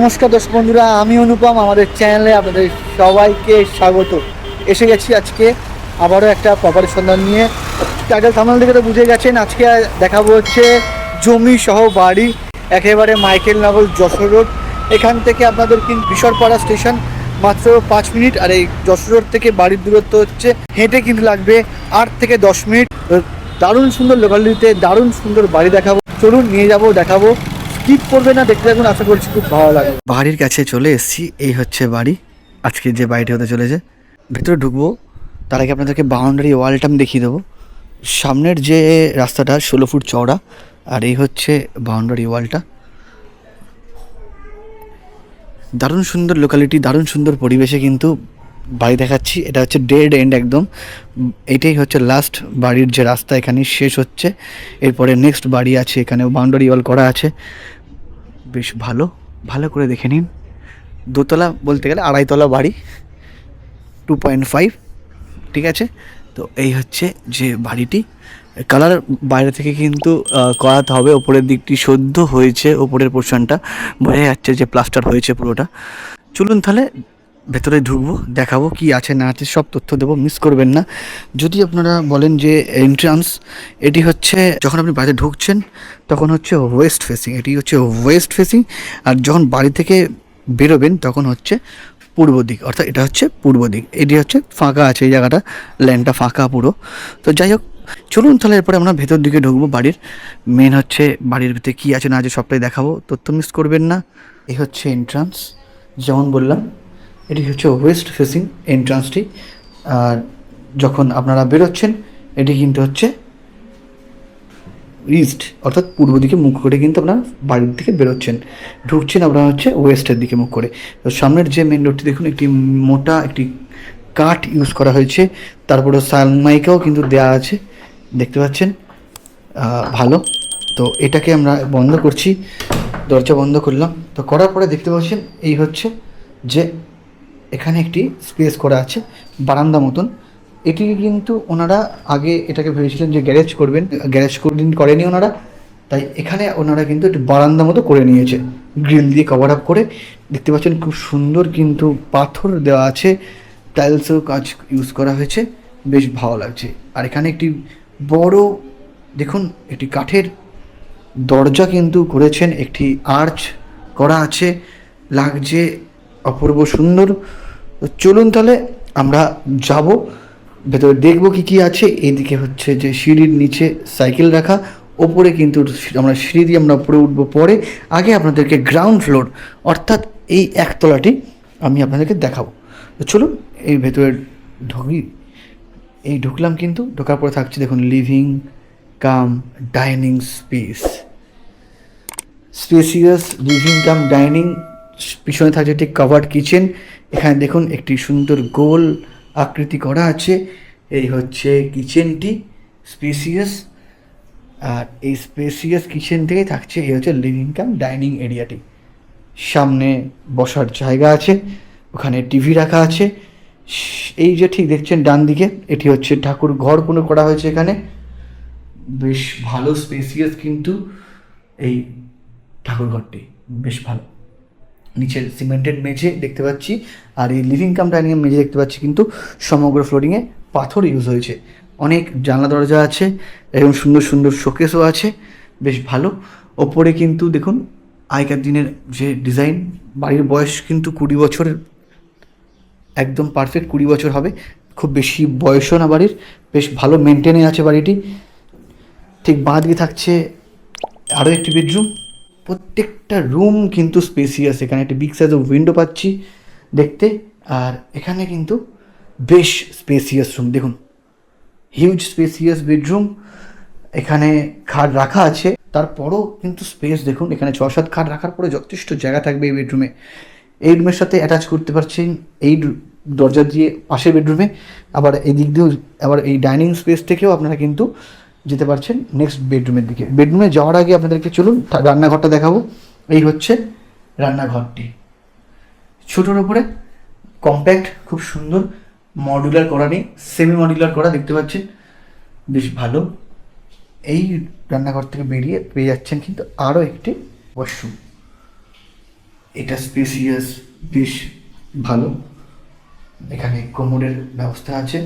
নমস্কার দর্শক বন্ধুরা, আমি অনুপম, আমাদের চ্যানেলে আপনাদের সবাইকে স্বাগত। এসে গেছি আজকে আবারও একটা প্রপার সন্ধান নিয়ে। টাইটেল থামাল দেখে তো বুঝে গেছেন, আজকে দেখাবো হচ্ছে জমি সহ বাড়ি, একেবারে মাইকেল নগর যশোর রোড। এখান থেকে আপনাদের কিন্তু বিশরপাড়া স্টেশন, মাত্র পাঁচ মিনিট, আর এই যশোর রোড থেকে বাড়ির দূরত্ব হচ্ছে, হেঁটে কিন্তু লাগবে আট থেকে দশ মিনিট। দারুণ সুন্দর লোকালিটিতে দারুণ সুন্দর বাড়ি দেখাবো। চলুন নিয়ে যাব, দেখাবো। স্কিপ করবে না, দেখতে থাকুন, আশা করছি খুব ভালো লাগবে। বাড়ির কাছে চলে এসেছি, এই হচ্ছে বাড়ি। আজকে যে বাড়িটি হতে চলেছে, ভেতরে ঢুকবো, তার আগে আপনাদেরকে বাউন্ডারি ওয়ালটা আমি দেখিয়ে দেবো। সামনের যে রাস্তাটা, ষোলো ফুট চওড়া, আর এই হচ্ছে বাউন্ডারি ওয়ালটা দারুণ সুন্দর লোকালিটি দারুণ সুন্দর পরিবেশে কিন্তু বাড়ি দেখাচ্ছি। এটা হচ্ছে ডেড এন্ড একদম। এটাই হচ্ছে লাস্ট বাড়ির যে রাস্তা এখানে শেষ হচ্ছে। এরপরে নেক্সট বাড়ি আছে এখানে বাউন্ডারি ওয়াল করা আছে। বেশ ভালো ভালো করে দেখে নিন। দোতলা বলতে গেলে আড়াইতলা বাড়ি টু পয়েন্ট ফাইভ ঠিক আছে? তো এই হচ্ছে যে বাড়িটি। কালার বাইরে থেকে কিন্তু করাতে হবে। ওপরের দিকটি সদ্য হয়েছে, ওপরের পোর্শনটা বোঝা যাচ্ছে যে প্লাস্টার হয়েছে পুরোটা। চলুন তাহলে ভেতরে ঢুকবো, দেখাবো কি আছে, না আছে, সব তথ্য দেবো মিস করবেন না। যদি আপনারা বলেন যে এন্ট্রান্স এটি হচ্ছে যখন আপনি বাড়িতে ঢুকছেন, তখন হচ্ছে ওয়েস্ট ফেসিং এটি হচ্ছে ওয়েস্ট ফেসিং আর যখন বাড়ি থেকে বেরোবেন, তখন হচ্ছে পূর্ব দিক, অর্থাৎ এটা হচ্ছে পূর্ব দিক, এটি হচ্ছে ফাঁকা আছে এই জায়গাটা ল্যান্ডটা ফাঁকা পুরো। তো যাই হোক, চলুন তাহলে এরপরে আমরা ভেতর দিকে ঢুকবো, বাড়ির মেন হচ্ছে বাড়ির ভিতরে কী আছে, না আছে, সবটাই দেখাবো, তথ্য মিস করবেন না। এই হচ্ছে এন্ট্রান্স যেমন বললাম এটি হচ্ছে ওয়েস্ট ফেসিং এন্ট্রান্সটি। আর যখন আপনারা বেরোচ্ছেন, এটি কিন্তু হচ্ছে ইস্ট, অর্থাৎ পূর্ব দিকে মুখ করে কিন্তু আপনারা বাড়ির দিকে বেরোচ্ছেন। ঢুকছেন আপনারা হচ্ছে ওয়েস্টের দিকে মুখ করে। তো সামনের যে মেন রোডটি দেখুন, একটি মোটা একটি কাঠ ইউজ করা হয়েছে। তারপরে সানমাইকাও কিন্তু দেওয়া আছে। দেখতে পাচ্ছেন? ভালো। তো এটাকে আমরা বন্ধ করছি। দরজা বন্ধ করলাম। তো করার পরে দেখতে পাচ্ছেন, এই হচ্ছে যে এখানে একটি স্পেস করা আছে, বারান্দা মতন। এটি কিন্তু ওনারা আগে এটাকে ভেবেছিলেন যে গ্যারেজ করবেন। গ্যারেজ কোনদিন করেনি ওনারা, তাই এখানে ওনারা কিন্তু একটি বারান্দা মতো করে নিয়েছে। গ্রিল দিয়ে কভার আপ করে। দেখতে পাচ্ছেন খুব সুন্দর কিন্তু পাথর দেওয়া আছে। টাইলসও কাজ ইউজ করা হয়েছে। বেশ ভালো লাগছে। আর এখানে একটি বড়, দেখুন, একটি কাঠের দরজা কিন্তু করেছেন। একটি আর্চ করা আছে। লাগছে অপূর্ব সুন্দর। চলুন তাহলে আমরা যাব। ভেতরে দেখব কি কি আছে। এইদিকে হচ্ছে যে সিঁড়ির নিচে সাইকেল রাখা। ওপরে কিন্তু আমরা সিঁড়ি দিয়ে আমরা উপরে উঠবো পরে। আগে আপনাদেরকে গ্রাউন্ড ফ্লোর অর্থাৎ এই একতলাটি আমি আপনাদেরকে দেখাবো। তো চলুন, এই ভেতরে ঢুকি। এই ঢুকলাম কিন্তু, ঢোকার পরে থাকছে দেখুন living cum dining space spacious living cum dining পিছনে থাকছে একটি কাভার্ড কিচেন এখানে দেখুন একটি সুন্দর গোল আকৃতি করা আছে। এই হচ্ছে কিচেনটি স্পেসিয়াস আর এই স্পেসিয়াস কিচেন থেকে থাকছে, এই হচ্ছে লিভিং কাম ডাইনিং এরিয়াটি সামনে বসার জায়গা আছে, ওখানে টিভি রাখা আছে। এই যে ঠিক দেখছেন ডান দিকে, এটি হচ্ছে ঠাকুর ঘর কোনো করা হয়েছে এখানে। বেশ ভালো স্পেসিয়াস কিন্তু এই ঠাকুর ঘরটি, বেশ ভালো। নিচের সিমেন্টেড মেঝে দেখতে পাচ্ছি, আর এই লিভিং কাম ডাইনিং মেঝে দেখতে পাচ্ছি কিন্তু সমগ্র ফ্লোরিংয়ে পাথর ইউজ হয়েছে। অনেক জানলা দরজা আছে এবং সুন্দর সুন্দর শোকেসও আছে, বেশ ভালো। ওপরে কিন্তু দেখুন, আগেকার দিনের যে ডিজাইন বাড়ির বয়স কিন্তু কুড়ি বছরের, একদম পারফেক্ট কুড়ি বছর হবে। খুব বেশি বয়সও না বাড়ির, বেশ ভালো মেনটেনে আছে বাড়িটি। ঠিক বাঁ দিকে থাকছে আরও একটি বেডরুম প্রত্যেকটা রুম কিন্তু স্পেসিয়াস এখানে একটি বিগ সাইজ উইন্ডো পাচ্ছি দেখতে। আর এখানে কিন্তু বেশ স্পেসিয়াস রুম দেখুন হিউজ স্পেসিয়াস বেডরুম এখানে খাট রাখা আছে। তারপরও কিন্তু স্পেস দেখুন, এখানে ছ সাত খাট রাখার পরে যথেষ্ট জায়গা থাকবে এই বেডরুমে এই রুমের সাথে অ্যাটাচ করতে পারছেন এই দরজা দিয়ে পাশের বেডরুমে আবার এই দিক দিয়েও, আবার এই ডাইনিং স্পেস থেকেও আপনারা কিন্তু যেতে পারছেন নেক্সট বেডরুমের দিকে। বেডরুমে যাওয়ার আগে আপনাদেরকে চলুন রান্নাঘরটা দেখাবো। এই হচ্ছে রান্নাঘরটি। ছোটোর উপরে কম্প্যাক্ট খুব সুন্দর মডুলার করা নেই সেমি মডুলার করা, দেখতে পাচ্ছেন? বেশ ভালো। এই রান্নাঘর থেকে বেরিয়ে পেয়ে যাচ্ছেন কিন্তু আরও একটি ওয়াশরুম এটা স্পেসিয়াস বেশ ভালো। এখানে কোমরের ব্যবস্থা আছে।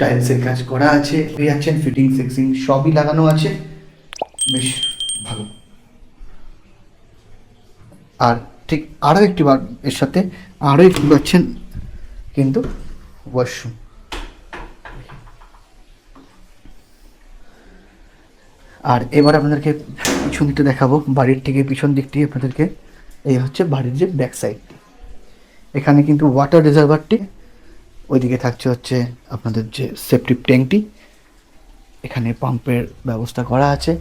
টাইলসের কাজ করা আছে যাচ্ছেন ফিটিং ফিক্সিং সবই লাগানো আছে। বেশ, ভালো। আর ঠিক আরও একটি বার এর সাথে আরও একটি পাচ্ছেন কিন্তু ওয়াশরুম আর এবার আপনাদেরকে পিছন দিকটা দেখাবো, বাড়ির থেকে পিছন দিকটি আপনাদেরকে, এই হচ্ছে বাড়ির যে ব্যাক সাইডটি এখানে কিন্তু ওয়াটার রিজার্ভারটি ওইদিকে থাকছে হচ্ছে আপনাদের যে সেপটিক ট্যাঙ্কটি। এখানে পাম্পের ব্যবস্থা করা আছে।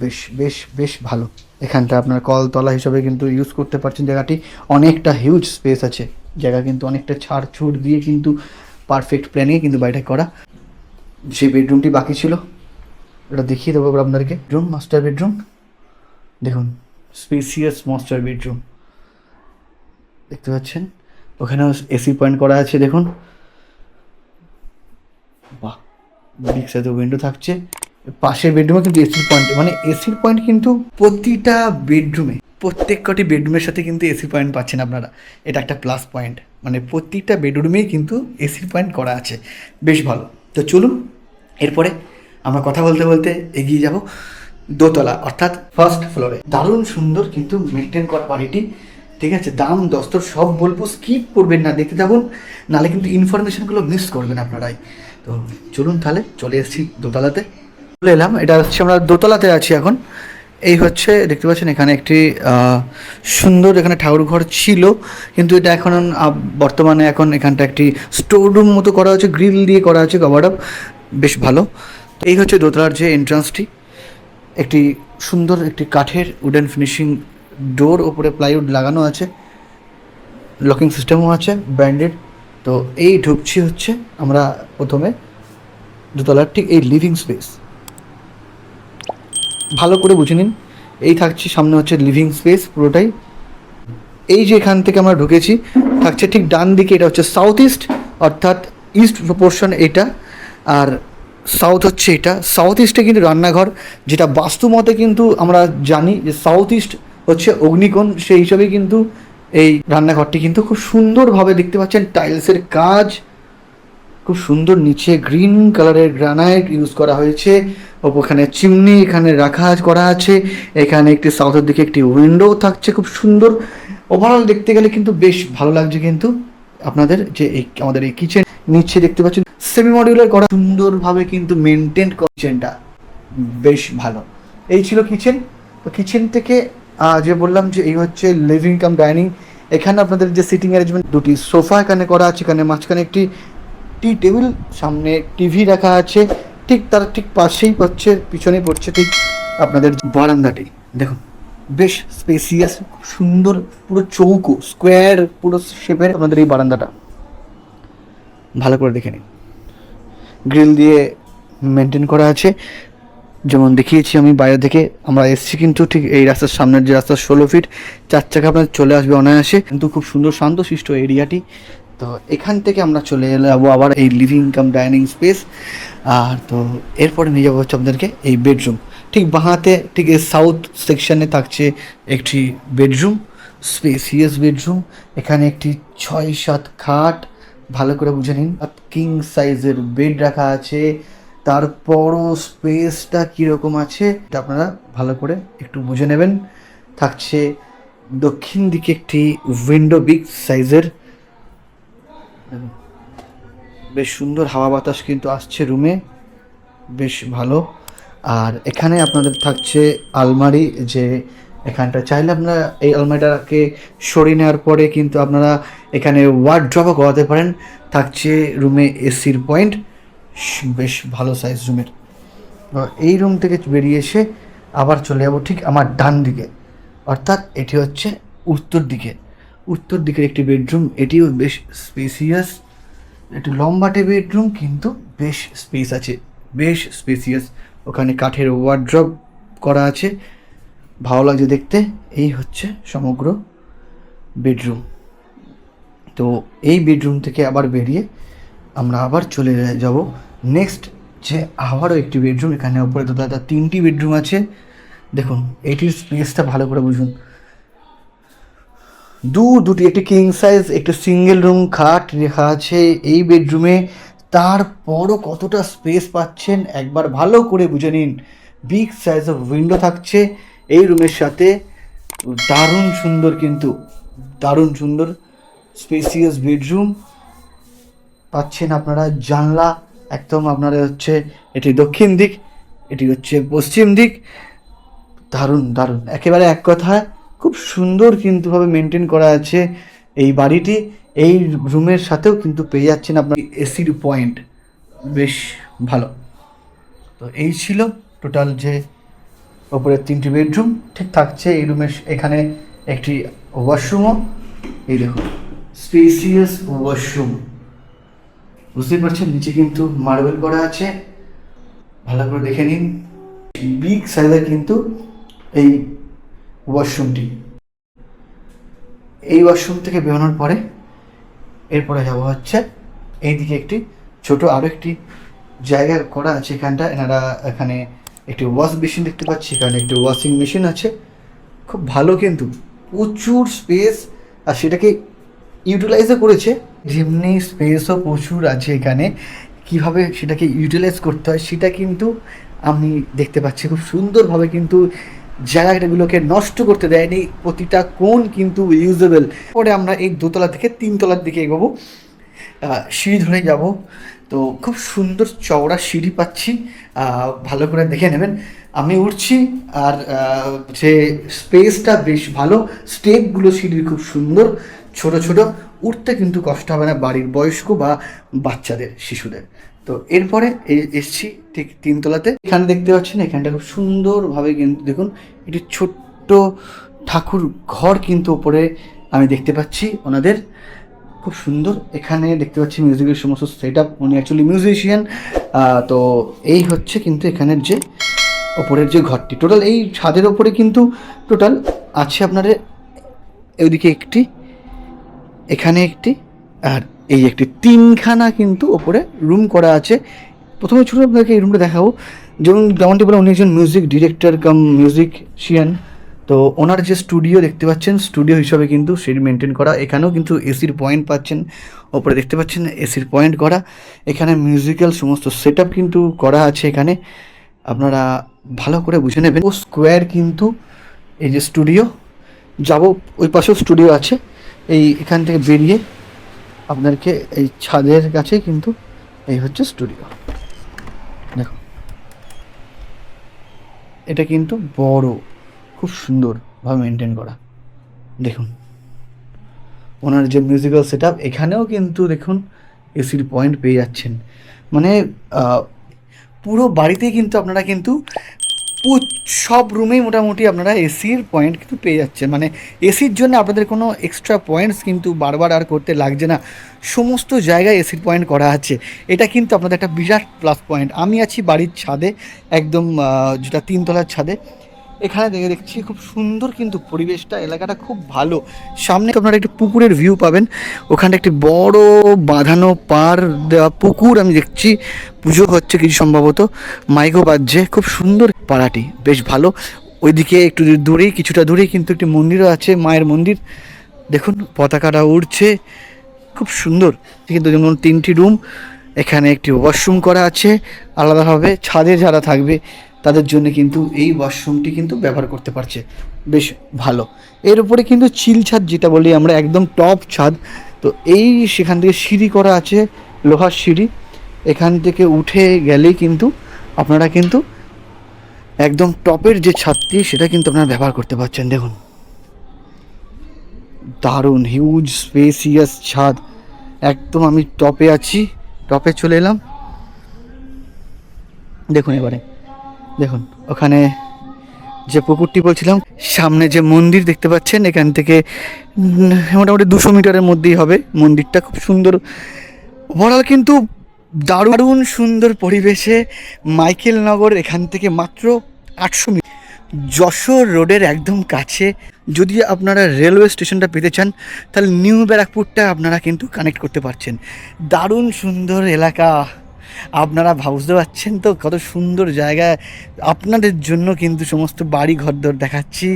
বেশ বেশ বেশ ভালো। এখানটা আপনার কলতলা হিসাবে কিন্তু ইউজ করতে পারছেন জায়গাটি। অনেকটা হিউজ স্পেস আছে। জায়গা কিন্তু অনেকটা ছাড় ছুট দিয়ে কিন্তু পারফেক্ট প্ল্যানিংয়ে কিন্তু বাড়িটা করা। যে বেডরুমটি বাকি ছিল। এটা দেখিয়ে দেবো আপনাদেরকে। রুম মাস্টার বেডরুম দেখুন স্পেসিয়াস মাস্টার বেডরুম দেখতে পাচ্ছেন? ওখানেও এসি পয়েন্ট করা আছে, দেখুন। বাহ বিগ উইন্ডো থাকছে। পাশের বেডরুমে কিন্তু এসির পয়েন্ট মানে এসির পয়েন্ট কিন্তু প্রতিটা বেডরুমে প্রত্যেক কটি বেডরুমের সাথে কিন্তু এসি পয়েন্ট পাচ্ছেন আপনারা। এটা একটা প্লাস পয়েন্ট মানে প্রত্যেকটা বেডরুমেই কিন্তু এসির পয়েন্ট করা আছে। বেশ ভালো। তো চলুন, এরপরে আমরা কথা বলতে বলতে এগিয়ে যাব। দোতলা, অর্থাৎ ফার্স্ট ফ্লোরে দারুণ সুন্দর কিন্তু মেনটেন করা বাড়িটি ঠিক আছে, দাম, দস্তর সব বলব স্কিপ করবেন না, দেখতে থাকুন নাহলে কিন্তু ইনফরমেশনগুলো মিস করবেন আপনারাই। তো চলুন তাহলে, চলে এসেছি দোতলাতে। চলে এলাম, এটা হচ্ছে আমরা দোতলাতে আছি এখন। এই হচ্ছে, দেখতে পাচ্ছেন এখানে একটি সুন্দর এখানে ঠাকুর ঘর ছিল, কিন্তু এটা এখন বর্তমানে এখন এখানটা একটি স্টোর রুম মতো করা হচ্ছে গ্রিল দিয়ে করা আছে কভার আপ বেশ ভালো। এই হচ্ছে দোতলার যে এন্ট্রান্সটি একটি সুন্দর একটি কাঠের উডেন ফিনিশিং ডোর ওপরে প্লাইউড লাগানো আছে লকিং সিস্টেমও আছে ব্র্যান্ডেড তো এই ঢুকছি হচ্ছে আমরা প্রথমে দোতলার ঠিক এই লিভিং স্পেস ভালো করে বুঝে নিন, এই থাকছে সামনে হচ্ছে লিভিং স্পেস পুরোটাই। এই যে এখান থেকে আমরা ঢুকেছি, থাকছে ঠিক ডান দিকে, এটা হচ্ছে সাউথ ইস্ট অর্থাৎ ইস্ট প্রপোর্শন এটা, আর সাউথ হচ্ছে এটা। সাউথ ইস্টে কিন্তু রান্নাঘর, যেটা বাস্তু মতে কিন্তু আমরা জানি যে সাউথ ইস্ট হচ্ছে অগ্নিকোণ, সেই হিসাবে কিন্তু এই রান্নাঘরটি কিন্তু খুব সুন্দরভাবে দেখতে পাচ্ছেন। টাইলসের কাজ, খুব সুন্দর নিচে গ্রিন কালারের গ্রানাইট ইউজ করা হয়েছে। ওখানে চিমনি এখানে রাখা করা আছে। এখানে একটি সাউথের দিকে একটি উইন্ডো থাকছে খুব সুন্দর। ওভারঅল দেখতে গেলে কিন্তু বেশ ভালো লাগছে কিন্তু আপনাদের যে এই আমাদের এই কিচেন নিচে দেখতে পাচ্ছেন সেমি মডিউলার করা, সুন্দরভাবে কিন্তু মেনটেন কিচেনটা বেশ ভালো। এই ছিল কিচেন তো কিচেন থেকে যে বললাম যে এই হচ্ছে লিভিং কাম ডাইনিং এখানে আপনাদের যে সিটিং অ্যারেঞ্জমেন্ট দুটি সোফা এখানে করা আছে, এখানে মাঝখানে একটি টি টেবিল সামনে টিভি রাখা আছে, ঠিক তার ঠিক পাশেই পড়ছে পিছনেই পড়ছে ঠিক আপনাদের বারান্দাটি। দেখুন, বেশ স্পেসিয়াস সুন্দর, পুরো চৌকো স্কোয়ার পুরো শেপের আপনাদের এই বারান্দাটা। ভালো করে দেখে নিন। গ্রিল দিয়ে মেনটেন করা আছে। যেমন দেখিয়েছি আমি বাইরে থেকে, আমরা এসছি কিন্তু ঠিক এই রাস্তার সামনের যে রাস্তা, ষোলো ফিট চার চাকা আপনার চলে আসবে অনায়াসে। কিন্তু খুব সুন্দর শান্ত শান্তশিষ্ট এরিয়াটি। তো এখান থেকে আমরা চলে যাব আবার এই লিভিং কাম ডাইনিং স্পেস আর তো এরপরে নিয়ে যাব হচ্ছে আপনাদেরকে এই বেডরুম ঠিক বাঁহাতে, ঠিক এই সাউথ সেকশনে থাকছে একটি বেডরুম স্পেসিয়াস বেডরুম এখানে একটি ছয় সাত খাট, ভালো করে বুঝে নিন। কিং সাইজের বেড রাখা আছে। তারপরও স্পেসটা কীরকম আছে, এটা আপনারা ভালো করে একটু বুঝে নেবেন। থাকছে দক্ষিণ দিকে একটি উইন্ডো বিগ সাইজের বেশ সুন্দর হাওয়া বাতাস কিন্তু আসছে রুমে বেশ ভালো। আর এখানে আপনাদের থাকছে আলমারি, যে এখানটা চাইলে আপনারা এই আলমারিটাকে সরিয়ে নেওয়ার পরে কিন্তু আপনারা এখানে ওয়ার্ড্রপও করাতে পারেন। থাকছে রুমে এসির পয়েন্ট বেশ ভালো সাইজ রুমের এই রুম থেকে বেরিয়ে এসে আবার চলে যাব ঠিক আমার ডান দিকে। অর্থাৎ এটি হচ্ছে উত্তর দিকে। উত্তর দিকের একটি বেডরুম এটিও বেশ স্পেসিয়াস একটু লম্বাটে বেডরুম কিন্তু বেশ স্পেস আছে। বেশ স্পেসিয়াস ওখানে কাঠের ওয়ার্ড্রপ করা আছে। ভালো লাগছে দেখতে। এই হচ্ছে সমগ্র বেডরুম তো এই বেডরুম থেকে আবার বেরিয়ে আমরা আবার চলে যাব নেক্সট যে আবারও একটি বেডরুম, এখানে উপরে তো দাদা তিনটি বেডরুম আছে। দেখুন এইটির স্পেসটা ভালো করে বুঝুন। দু দুটি, একটি কিং সাইজ একটি সিঙ্গেল রুম খাট রেখা আছে এই বেডরুমে। তারপরও কতটা স্পেস পাচ্ছেন, একবার ভালো করে বুঝে নিন। বিগ সাইজ অফ উইন্ডো থাকছে এই রুমের সাথে। দারুণ সুন্দর কিন্তু, দারুণ সুন্দর স্পেসিয়াস বেডরুম। পাচ্ছেন আপনারা জানলা, একদম আপনারা হচ্ছে এটি দক্ষিণ দিক, এটি হচ্ছে পশ্চিম দিক। দারুণ দারুণ। একেবারে এক কথায় খুব সুন্দর কিন্তু ভাবে মেনটেন করা আছে এই বাড়িটি। এই রুমের সাথেও কিন্তু পেয়ে যাচ্ছেন আপনার। এসির পয়েন্ট বেশ ভালো। তো এই ছিল টোটাল যে ওপরের তিনটি বেডরুম ঠিক থাকছে এই রুমের এখানে একটি ওয়াশরুমও এই দেখুন স্পেসিয়াস ওয়াশরুম বুঝতেই পারছেন, নিচে কিন্তু মার্বেল করা আছে। ভালো করে দেখে নিন। বিগ সাইজের কিন্তু এই ওয়াশরুমটি এই ওয়াশরুম থেকে বেরোনোর পরে এরপরে যাব হচ্ছে এইদিকে একটি ছোট আরও একটি জায়গা করা আছে এখানটা। এনারা এখানে একটি ওয়াশ মেশিন দেখতে পাচ্ছি, এখানে একটি ওয়াশিং মেশিন আছে। খুব ভালো কিন্তু, প্রচুর স্পেস আর সেটাকে ইউটিলাইজও করেছে। যেমনি স্পেসও প্রচুর আছে এখানে, কীভাবে সেটাকে ইউটিলাইজ করতে হয় সেটা কিন্তু আমি দেখতে পাচ্ছি। খুব সুন্দরভাবে কিন্তু জায়গাগুলোকে নষ্ট করতে দেয়নি, প্রতিটা কোণ কিন্তু ইউজেবল পরে আমরা এই দোতলা থেকে তিনতলার দিকে এগোবো। সিঁড়ি ধরে যাব। তো খুব সুন্দর চওড়া সিঁড়ি পাচ্ছি। ভালো করে দেখে নেবেন। আমি উঠছি আর যে স্পেসটা বেশ ভালো স্টেপগুলো সিঁড়ির খুব সুন্দর। ছোট ছোট উঠতে কিন্তু কষ্ট হবে না বাড়ির বয়স্ক বা বাচ্চাদের, শিশুদের। তো এরপরে এসছি ঠিক তিনতলাতে। এখানে দেখতে পাচ্ছেন এখানটা খুব সুন্দরভাবে কিন্তু দেখুন, একটি ছোট্ট ঠাকুর ঘর কিন্তু ওপরে আমি দেখতে পাচ্ছি ওনাদের। খুব সুন্দর, এখানে দেখতে পাচ্ছি মিউজিকের সমস্ত সেট আপ উনি অ্যাকচুয়ালি মিউজিশিয়ান তো এই হচ্ছে কিন্তু এখানের যে ওপরের যে ঘরটি। টোটাল এই ছাদের ওপরে কিন্তু টোটাল আছে আপনাদের ওইদিকে একটি এখানে একটি, আর এই একটি তিনখানা কিন্তু ওপরে রুম করা আছে। প্রথমে ছোটো আপনাকে এই রুমটা দেখাবো। যেমন যেমনটি বলে উনি একজন মিউজিক ডিরেক্টর কাম মিউজিকশিয়ান তো ওনার যে স্টুডিও দেখতে পাচ্ছেন স্টুডিও হিসাবে কিন্তু সেটি মেনটেন করা। এখানেও কিন্তু এসির পয়েন্ট পাচ্ছেন, ওপরে দেখতে পাচ্ছেন এসির পয়েন্ট করা। এখানে মিউজিক্যাল সমস্ত সেট কিন্তু করা আছে এখানে। আপনারা ভালো করে বুঝে নেবেন। ও স্কোয়ার কিন্তু এই যে স্টুডিও যাব, ওই পাশেও স্টুডিও আছে। এই এখান থেকে বেরিয়ে আপনাদেরকে এই ছাদের কাছে কিন্তু এই হচ্ছে স্টুডিও দেখো। এটা কিন্তু বড়, খুব সুন্দরভাবে মেনটেন করা। দেখুন। ওনার যে মিউজিক্যাল সেটআপ এখানেও কিন্তু দেখুন এসির পয়েন্ট পেয়ে যাচ্ছেন। মানে পুরো বাড়িতেই কিন্তু আপনারা কিন্তু সব রুমেই মোটামুটি আপনারা এসির পয়েন্ট কিন্তু পেয়ে যাচ্ছেন। মানে এসির জন্য আপনাদের কোনো এক্সট্রা পয়েন্টস কিন্তু বারবার আর করতে লাগছে না। সমস্ত জায়গায় এসির পয়েন্ট করা আছে। এটা কিন্তু আপনাদের একটা বিরাট প্লাস পয়েন্ট আমি আছি বাড়ির ছাদে, একদম যেটা তিনতলার ছাদে। এখানে দেখে দেখছি খুব সুন্দর কিন্তু পরিবেশটা, এলাকাটা খুব ভালো। সামনে আপনারা একটি পুকুরের ভিউ পাবেন। ওখানটা একটি বড় বাঁধানো পার দেওয়া পুকুর আমি দেখছি। পুজো হচ্ছে কিছু সম্ভবত মাইকো বাজছে। খুব সুন্দর পাড়াটি, বেশ ভালো। ওইদিকে একটু দূরেই, কিছুটা দূরেই কিন্তু একটি মন্দিরও আছে, মায়ের মন্দির। দেখুন, পতাকাটা উড়ছে। খুব সুন্দর। কিন্তু যেমন তিনটি রুম। এখানে একটি ওয়াশরুম করা আছে। আলাদাভাবে ছাদে যারা থাকবে তাদের জন্য কিন্তু এই ওয়াশরুমটি কিন্তু ব্যবহার করতে পারছে। বেশ ভালো। এর উপরে কিন্তু চিল ছাদ যেটা বলি আমরা, একদম টপ ছাদ। তো এই সেখান থেকে সিঁড়ি করা আছে, লোহার সিঁড়ি। এখান থেকে উঠে গেলেই কিন্তু আপনারা কিন্তু একদম টপের যে ছাদটি, সেটা কিন্তু আপনারা ব্যবহার করতে পারছেন। দেখুন। দারুণ হিউজ স্পেসিয়াস ছাদ। একদম আমি টপে আছি, টপে চলে এলাম। দেখুন এবারে। দেখুন, ওখানে যে পুকুরটি বলছিলাম, সামনে যে মন্দির দেখতে পাচ্ছেন, এখান থেকে মোটামুটি দুশো মিটারের মধ্যেই হবে। মন্দিরটা খুব সুন্দর। ওভারঅল কিন্তু দারুণ সুন্দর পরিবেশে মাইকেল নগর এখান থেকে মাত্র আটশো মিটার। যশোর রোডের একদম কাছে। যদি আপনারা রেলওয়ে স্টেশনটা পেতে চান, তাহলে নিউ ব্যারাকপুরটা আপনারা কিন্তু কানেক্ট করতে পারছেন। দারুণ সুন্দর এলাকা। আপনারা বুঝতে পারছেন তো কত সুন্দর জায়গা। আপনাদের জন্য কিন্তু সমস্ত বাড়ি ঘরদর দেখাচ্ছি।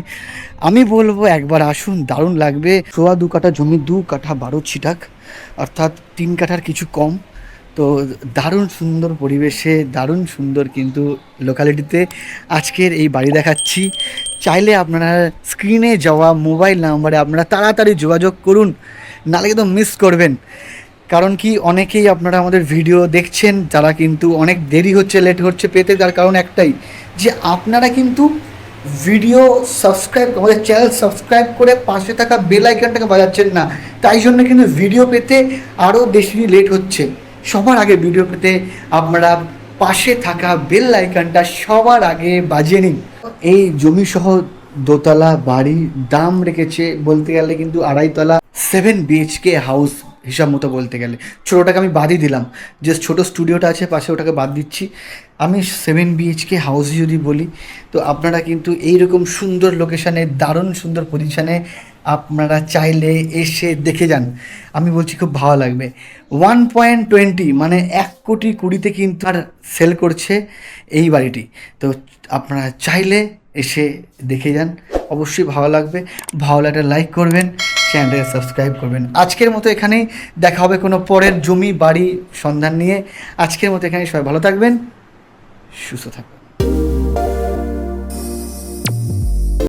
আমি বলব একবার আসুন, দারুণ লাগবে। সোয়া দু কাঠা জমি, দু কাঠা বারো ছিটাক, অর্থাৎ তিন কাঠার কিছু কম। তো দারুণ সুন্দর পরিবেশে, দারুণ সুন্দর কিন্তু লোকালিটিতে আজকের এই বাড়ি দেখাচ্ছি। চাইলে আপনারা স্ক্রিনে যাওয়া মোবাইল নাম্বারে আপনারা তাড়াতাড়ি যোগাযোগ করুন নাহলে কিন্তু মিস করবেন। কারণ কি অনেকেই আপনারা আমাদের ভিডিও দেখছেন, যারা কিন্তু অনেক দেরি হচ্ছে লেট হচ্ছে পেতে তার কারণ একটাই যে আপনারা কিন্তু ভিডিও সাবস্ক্রাইব আমাদের চ্যানেল সাবস্ক্রাইব করে পাশে থাকা বেল আইকনটাকে বাজাচ্ছেন না। তাই জন্য কিন্তু ভিডিও পেতে আরও বেশি লেট হচ্ছে। সবার আগে ভিডিও পেতে আপনারা পাশে থাকা বেল আইকনটা সবার আগে বাজিয়ে নিন। এই জমি সহ দোতলা বাড়ি দাম রেখেছে বলতে গেলে কিন্তু আড়াইতলা সেভেন বিএইচকে হাউস হিসাব মতো বলতে গেলে। ছোটোটাকে আমি বাদই দিলাম। যে ছোটো স্টুডিওটা আছে, পাশে ওটাকে বাদ দিচ্ছি। আমি সেভেন বিএইচকে হাউস যদি বলি, তো আপনারা কিন্তু এইরকম সুন্দর লোকেশানে দারুণ সুন্দর পজিশানে আপনারা চাইলে এসে দেখে যান। আমি বলছি খুব ভালো লাগবে। ওয়ান পয়েন্ট টোয়েন্টি মানে এক কোটি কুড়িতে কিন্তু আর সেল করছে এই বাড়িটি। তো আপনারা চাইলে এসে দেখে যান। অবশ্যই ভালো লাগবে। ভালো লাগলে লাইক করবেন চ্যানেলটাকে সাবস্ক্রাইব করবেন। আজকের মতো এখানেই দেখা হবে কোনো পরের জমি বাড়ি সন্ধান নিয়ে। আজকের মতো এখানে সবাই ভালো থাকবেন, সুস্থ থাকবেন।